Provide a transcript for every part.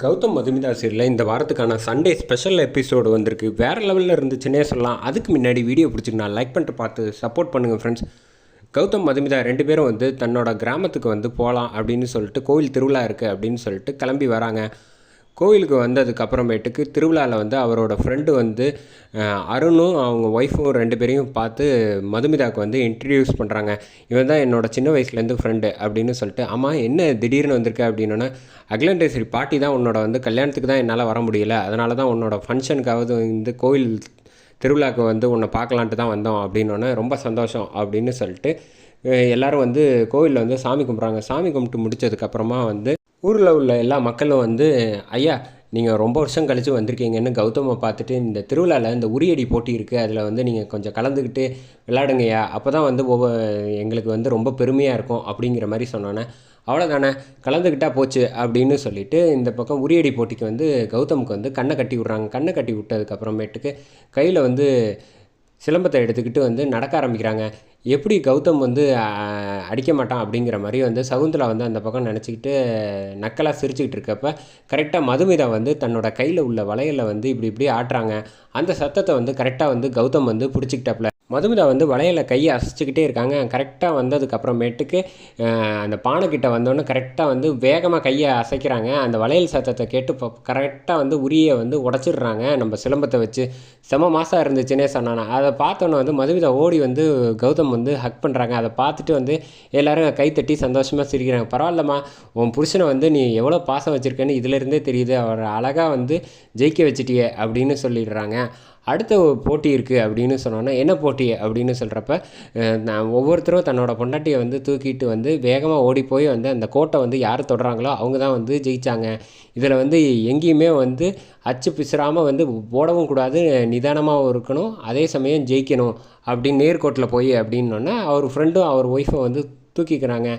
கௌதம் மதுமிதா சீரியலில் இந்த வாரத்துக்கான சண்டே ஸ்பெஷல் எபிசோடு வந்திருக்கு. வேறு லெவலில் இருந்துச்சுன்னே சொல்லலாம். அதுக்கு முன்னாடி வீடியோ பிடிச்சிங்கன்னா லைக் பண்ணிட்டு பார்த்து சப்போர்ட் பண்ணுங்கள் ஃப்ரெண்ட்ஸ் கௌதம் மதுமிதா ரெண்டு பேரும் வந்து தன்னோட கிராமத்துக்கு வந்து போகலாம் அப்படின்னு சொல்லிட்டு கோவில் திருவிழா இருக்குது அப்படின்னு சொல்லிட்டு கிளம்பி வராங்க. கோவிலுக்கு வந்ததுக்கு அப்புறமேட்டுக்கு திருவிழாவில் வந்து அவரோட ஃப்ரெண்டு வந்து அருணும் அவங்க ஒய்ஃபும் ரெண்டு பேரையும் பார்த்து மதுமிதாவுக்கு வந்து இன்ட்ரடியூஸ் பண்ணுறாங்க இவன் தான் என்னோட சின்ன வயசுலேருந்து ஃப்ரெண்டு அப்படின்னு சொல்லிட்டு ஆமாம் என்ன திடீர்னு வந்திருக்க? அப்படின்னோன்னே அகிலாண்டேஸ்வரி பாட்டி தான் உன்னோட வந்து கல்யாணத்துக்கு தான் என்னால் வர முடியல. அதனால தான் உன்னோட ஃபங்க்ஷனுக்காவது வந்து கோவில் திருவிழாவுக்கு வந்து உன்னை பார்க்கலான்ட்டு தான் வந்தோம். அப்படின்னோடனே ரொம்ப சந்தோஷம். அப்படின்னு சொல்லிட்டு எல்லோரும் எல்லாரும் வந்து கோவிலில் வந்து சாமி கும்பிட்றாங்க. சாமி கும்பிட்டு முடிச்சதுக்கப்புறமா வந்து ஊரில் உள்ள எல்லா மக்களும் வந்து ஐயா நீங்கள் ரொம்ப வருஷம் கழித்து வந்திருக்கீங்கன்னு கௌதமை பார்த்துட்டு இந்த திருவிழாவில் இந்த உரியடி போட்டி இருக்குது அதில் வந்து நீங்கள் கொஞ்சம் கலந்துக்கிட்டு விளாடுங்கய்யா அப்போ தான் வந்து ஒவ்வொரு எங்களுக்கு வந்து ரொம்ப பெருமையாக இருக்கும் அப்படிங்கிற மாதிரி சொன்னோன்னே அவ்வளோதானே கலந்துக்கிட்டா போச்சு அப்படின்னு சொல்லிட்டு இந்த பக்கம் உரியடி போட்டிக்கு வந்து கௌதமுக்கு வந்து கண்ணை கட்டி விட்றாங்க. கண்ணை கட்டி விட்டதுக்கப்புறமேட்டுக்கு கையில் வந்து சிலம்பத்தை எடுத்துக்கிட்டு வந்து நடக்க ஆரம்பிக்கிறாங்க. எப்படி கௌதம் வந்து அடிக்க மாட்டான் அப்படிங்கிற மாதிரி வந்து சகுந்தலா வந்து அந்த பக்கம் நினச்சிக்கிட்டு நக்கலாக சிரிச்சுக்கிட்டு இருக்கப்ப கரெக்டாக மதுமிதா வந்து தன்னோட கையில் உள்ள வளையலை வந்து இப்படி இப்படி ஆட்டுறாங்க. அந்த சத்தத்தை வந்து கரெக்டாக வந்து கௌதம் வந்து பிடிச்சிக்கிட்டாப்புல மதுமிதா வந்து வளையலை கையை அசைச்சிக்கிட்டே இருக்காங்க. கரெக்டாக வந்ததுக்கப்புறமேட்டுக்கு அந்த பானைக்கிட்ட வந்தோடனே கரெக்டாக வந்து வேகமாக கையை அசைக்கிறாங்க. அந்த வளையல் சத்தத்தை கேட்டு கரெக்டாக வந்து உரியை வந்து உடச்சிடுறாங்க. நம்ம சிலம்பத்தை வச்சு. செம மாதம் இருந்துச்சுன்னே சொன்னானா. அதை பார்த்தோன்னே வந்து மதுமிதா ஓடி வந்து கௌதம் வந்து ஹக் பண்ணுறாங்க அதை பார்த்துட்டு வந்து எல்லாரும் கைத்தட்டி சந்தோஷமாக சிரிக்கிறாங்க. பரவாயில்லம்மா உன் புருஷனை வந்து நீ எவ்வளோ பாசம் வச்சுருக்கேன்னு இதிலிருந்தே தெரியுது. அவர் அழகாக வந்து ஜெயிக்க வச்சுட்டியே அப்படின்னு சொல்லிடுறாங்க. அடுத்த போட்டி இருக்குது அப்படின்னு சொன்னோன்னா என்ன போட்டி? அப்படின்னு சொல்கிறப்ப நான் ஒவ்வொருத்தரும் தன்னோட பொண்டாட்டியை வந்து தூக்கிட்டு வந்து வேகமாக ஓடி போய் வந்து அந்த கோட்டை வந்து யார் தொடுறாங்களோ அவங்க தான் வந்து ஜெயித்தாங்க இதில் வந்து எங்கேயுமே வந்து அச்சு பிசுறாமல் வந்து ஓடவும் கூடாது நிதானமாகவும் இருக்கணும் அதே சமயம் ஜெயிக்கணும் அப்படின்னு நேர்கோட்டில் போய் அப்படின்னோன்னா அவர் ஃப்ரெண்டும் அவர் ஒய்ஃபை வந்து தூக்கிக்கிறாங்க.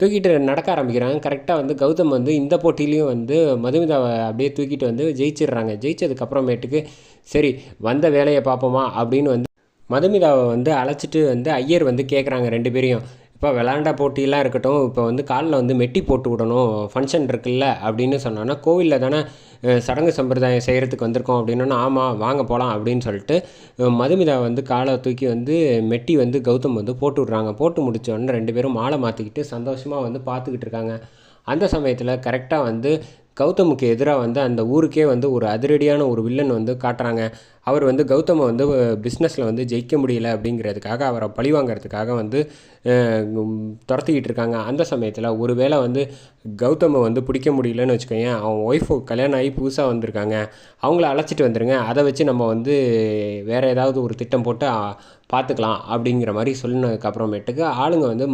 தூக்கிட்டு நடக்க ஆரம்பிக்கிறாங்க. கரெக்டாக வந்து கௌதம் வந்து இந்த போட்டியிலையும் வந்து மதுமிதாவை அப்படியே தூக்கிட்டு வந்து ஜெயிச்சிடுறாங்க. ஜெயிச்சதுக்கப்புறமேட்டுக்கு சரி வந்த வேலையை பார்ப்போமா அப்படின்னு வந்து மதுமிதாவை வந்து அழைச்சிட்டு வந்து ஐயர் வந்து கேட்குறாங்க ரெண்டு பேரையும். இப்போ விளாண்ட போட்டியெல்லாம் இருக்கட்டும் இப்போ வந்து காலில் வந்து மெட்டி போட்டு விடணும் ஃபங்க்ஷன் இருக்குல்ல அப்படின்னு சொன்னோன்னா கோவிலில் தானே சடங்கு சம்பிரதாயம் செய்கிறதுக்கு வந்திருக்கோம் அப்படின்னா ஆமாம் வாங்க போகலாம் அப்படின்னு சொல்லிட்டு மதுமிதா வந்து காலை தூக்கி வந்து மெட்டி வந்து கௌதம் வந்து போட்டு விட்றாங்க. போட்டு முடிச்சோடனே ரெண்டு பேரும் மாலை மாற்றிக்கிட்டு சந்தோஷமாக வந்து பார்த்துக்கிட்டு இருக்காங்க. அந்த சமயத்தில் கரெக்டாக வந்து கௌதமுக்கு எதிராக வந்து அந்த ஊருக்கே வந்து ஒரு அதிரடியான ஒரு வில்லன் வந்து காட்டுறாங்க. அவர் வந்து கௌதமை வந்து பிஸ்னஸில் வந்து ஜெயிக்க முடியல அப்படிங்கிறதுக்காக அவரை பழிவாங்கிறதுக்காக வந்து துரத்திக்கிட்டு இருக்காங்க. அந்த சமயத்தில் ஒரு வேளை வந்து கௌதமை வந்து பிடிக்க முடியலன்னு வச்சுக்கோங்க அவன் ஒய்ஃபு கல்யாணம் ஆகி புதுசாக வந்திருக்காங்க. அவங்கள அழைச்சிட்டு வந்துருங்க. அதை வச்சு நம்ம வந்து வேறு ஏதாவது ஒரு திட்டம் போட்டு பார்த்துக்கலாம் அப்படிங்கிற மாதிரி சொன்னதுக்கப்புறமேட்டுக்கு ஆளுங்க வந்து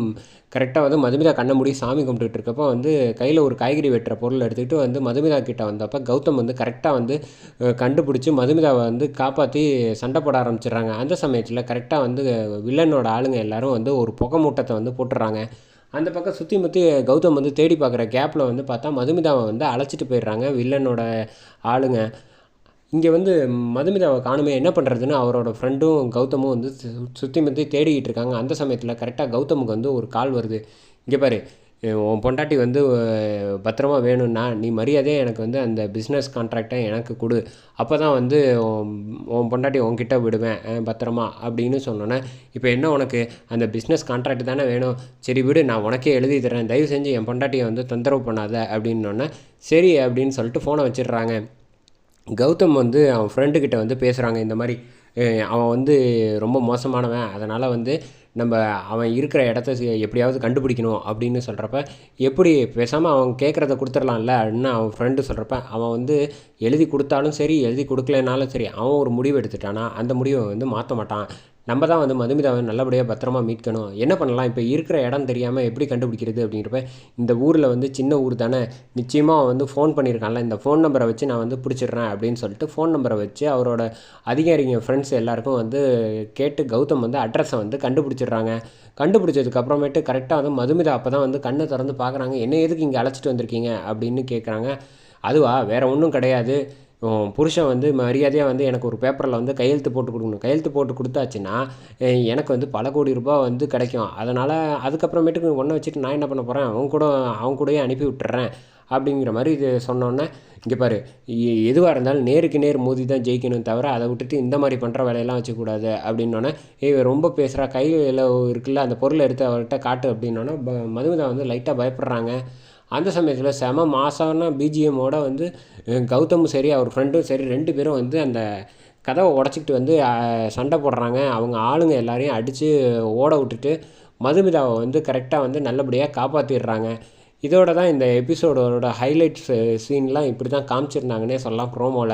கரெக்டாக வந்து மதுமிதா கண்ணை மூடி சாமி கும்பிட்டுட்டு இருக்கப்போ வந்து கையில் ஒரு காய்கறி வெட்டுற பொருள் எடுத்துக்கிட்டு வந்து மதுமிதா கிட்டே வந்தப்போ கௌதம் வந்து கரெக்டாக வந்து கண்டுபிடிச்சி மதுமிதாவை வந்து காப்பாற்றி சண்டை போட ஆரம்பிச்சிடுறாங்க. அந்த சமயத்தில் கரெக்டாக வந்து வில்லனோட ஆளுங்க எல்லாரும் வந்து ஒரு புகை மூட்டத்தை வந்து போட்டுடுறாங்க. அந்த பக்கம் சுற்றி முற்றி கௌதம் வந்து தேடி பார்க்குற கேப்பில் வந்து பார்த்தா மதுமிதாவை வந்து அழைச்சிட்டு போயிடுறாங்க வில்லனோட ஆளுங்க. இங்கே வந்து மதுமிதாவை காணுமே என்ன பண்ணுறதுன்னு அவரோட ஃப்ரெண்டும் கௌதமும் வந்து சு- சுற்றி முற்றி தேடிக்கிட்டு இருக்காங்க. அந்த சமயத்தில் கரெக்டாக கௌதமுக்கு வந்து ஒரு கால் வருது. இங்கே பாரு உன் பொண்டாட்டி வந்து பத்திரமா வேணும்னா நீ மரியாதையே எனக்கு வந்து அந்த பிஸ்னஸ் கான்ட்ராக்டை எனக்கு கொடு. அப்போ தான் வந்து உன் உன் பொண்டாட்டி உன்கிட்ட விடுவேன் பத்திரமா அப்படின்னு சொன்னோன்னே இப்போ என்ன உனக்கு? அந்த பிஸ்னஸ் கான்ட்ராக்ட் தானே வேணும். சரி விடு நான் உனக்கே எழுதி தரேன். தயவு செஞ்சு என் பொண்டாட்டியை வந்து தொந்தரவு பண்ணாத அப்படின்னோடனே சரி அப்படின்னு சொல்லிட்டு ஃபோனை வச்சிடுறாங்க. கௌதம் வந்து அவன் ஃப்ரெண்டுக்கிட்ட வந்து பேசுகிறாங்க இந்த மாதிரி அவன் வந்து ரொம்ப மோசமானவன் அதனால் வந்து நம்ம அவன் இருக்கிற இடத்த எப்படியாவது கண்டுபிடிக்கணும் அப்படின்னு சொல்கிறப்ப எப்படி பேசாமல் அவன் கேட்குறத கொடுத்துடலாம்ல அப்படின்னு அவன் ஃப்ரெண்டு சொல்கிறப்ப அவன் வந்து எழுதி கொடுத்தாலும் சரி எழுதி கொடுக்கலனாலும் சரி அவன் ஒரு முடிவு எடுத்துட்டானா அந்த முடிவை வந்து மாற்ற மாட்டான். நம்ம தான் வந்து மதுமிதாவை நல்லபடியாக பத்திரமா மீட்கணும் என்ன பண்ணலாம்? இப்போ இருக்கிற இடம் தெரியாமல் எப்படி கண்டுபிடிக்கிறது அப்படிங்கிறப்ப இந்த ஊரில் வந்து சின்ன ஊர் தானே நிச்சயமாக வந்து ஃபோன் பண்ணியிருக்கான்ல இந்த ஃபோன் நம்பரை வச்சு நான் வந்து பிடிச்சிடுறேன் அப்படின்னு சொல்லிட்டு ஃபோன் நம்பரை வச்சு அவரோட அதிகாரிங்க ஃப்ரெண்ட்ஸ் எல்லாருக்கும் வந்து கேட்டு கௌதம் வந்து அட்ரஸை வந்து கண்டுபிடிச்சிடுறாங்க. கண்டுபிடிச்சதுக்கப்புறமேட்டு கரெக்டாக வந்து மதுமிதா அப்போ தான் வந்து கண்ணை திறந்து பார்க்குறாங்க. என்ன எதுக்கு இங்கே அழைச்சிட்டு வந்திருக்கீங்க? அப்படின்னு கேட்குறாங்க அதுவா? வேறு ஒன்றும் கிடையாது. உன் புருஷன் வந்து மரியாதையாக வந்து எனக்கு ஒரு பேப்பரில் வந்து கையெழுத்து போட்டு கொடுக்கணும். கையெழுத்து போட்டு கொடுத்தாச்சுன்னா எனக்கு வந்து பல கோடி ரூபாய் வந்து கிடைக்கும். அதனால் அதுக்கப்புறமேட்டுக்கு ஒன்றை வச்சுட்டு நான் என்ன பண்ண போகிறேன் அவங்க கூட அவங்க கூடயே அனுப்பி விட்டுறேன் அப்படிங்கிற மாதிரி இது சொன்னோன்னே இங்கே பாரு எதுவாக இருந்தாலும் நேருக்கு நேர் மோதி தான் ஜெயிக்கணும் தவிர அதை விட்டுட்டு இந்த மாதிரி பண்ணுற வேலையெல்லாம் வச்சுக்கூடாது அப்படின்னோடனே இவன் ரொம்ப பேசுகிறா கையில் இருக்குல்ல அந்த பொருளை எடுத்து அவர்கிட்ட காட்டு அப்படின்னோடனே மதுமிதா வந்து லைட்டாக பயப்படுறாங்க. அந்த சமயத்தில் செம மாசம்னா பிஜிஎம்மோட வந்து கௌதமும் சரி அவர் ஃப்ரெண்டும் சரி ரெண்டு பேரும் வந்து அந்த கதவை உடச்சிக்கிட்டு வந்து சண்டை போடுறாங்க. அவங்க ஆளுங்க எல்லாரையும் அடித்து ஓட விட்டுட்டு மதுமிதாவை வந்து கரெக்டாக வந்து நல்லபடியாக காப்பாற்றிடுறாங்க இதோட தான் இந்த எபிசோடோட ஹைலைட்ஸ் சீன்லாம் இப்படி தான் காமிச்சிருந்தாங்கன்னே சொல்லலாம் ப்ரோமோவில்